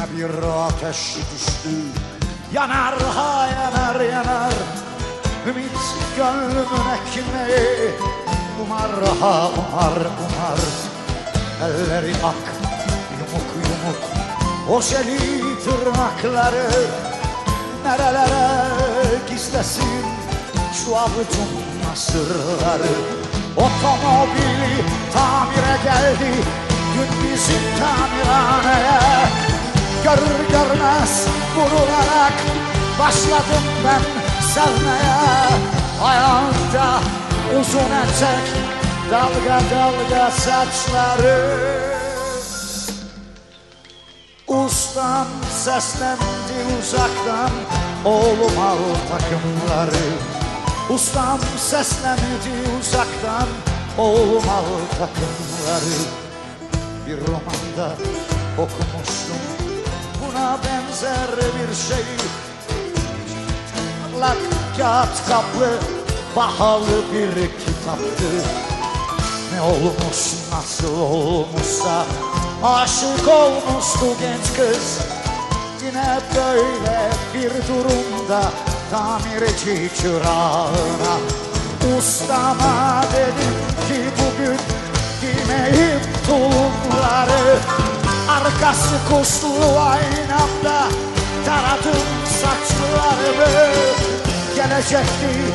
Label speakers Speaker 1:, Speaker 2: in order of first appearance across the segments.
Speaker 1: ateş düştü. Yanar ha yanar yanar. Ümit gönlümün ekmeği. Umar ha umar umar. Elleri ak yumuk yumuk. O şeli tırnakları Nerelere gizlesin? Şu avucun sırları Otomobili tamire geldi. Dün bizim tamirhaneye Başladım ben sevmeye Ayağında uzun etek Dalga dalga saçları. Ustam seslendi uzaktan Oğlum al takımları. Ustam seslendi uzaktan Oğlum al takımları. Bir romanda okumuştum Buna benzer bir şey Parlak kağıt kaplı Pahalı bir kitaptı. Ne olmuş nasıl olmuşsa Aşık olmuştu genç kız. Yine böyle bir durumda Tamirci çırağına Ustama dedim ki bugün Giymeyim tulumları. Arkası kuşlu aynamda Gelecekti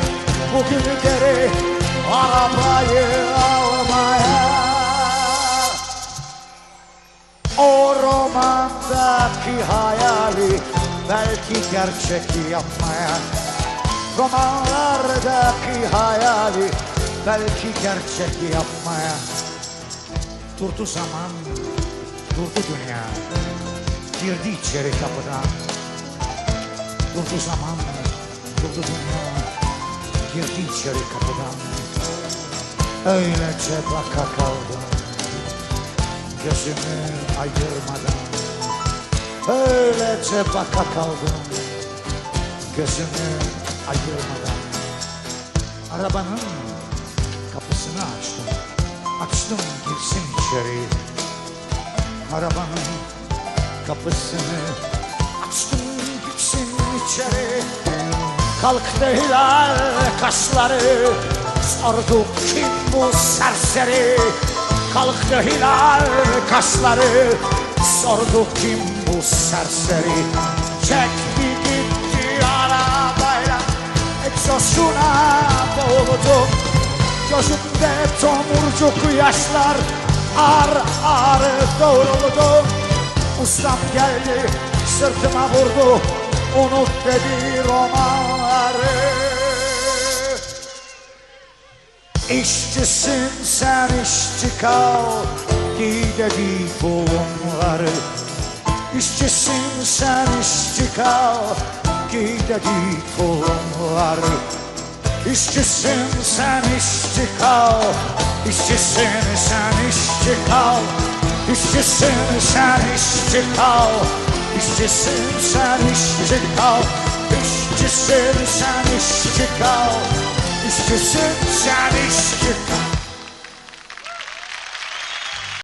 Speaker 1: bugün geri Arabayı almaya. O romandaki hayali Belki gerçek yapmaya. Romanlardaki hayali Belki gerçek yapmaya. Durdu zaman Durdu dünya. Girdi içeri kapıdan. Durdu zaman Dünya Girdi içeri kapıdan Öylece baka kaldım. Gözümü ayırmadan Öylece baka kaldım. Gözümü ayırmadan Arabanın kapısını açtım. Açtım girsin içeri. Arabanın kapısını açtım gitsin içeri Kalktı hilal kaşları Sordu kim bu serseri? Kalktı hilal kaşları Sordu kim bu serseri? Çekti gitti arabayla Egzosuna boğuldum. Gözümde tomurcuk yaşlar Ar ar doğruldu. Ustam geldi sırtıma vurdu Unut dedi romanları İşçisin sen işçi kal. Giy dedi bulunları İşçisin sen işçi kal. Giy dedi bulunları İşçisin sen işçi kal. İşçisin sen işçi kal. İşçisin sen işçi kal İşçisin sen işçi kal. İşçisin sen işçi kal. İşçisin sen işçi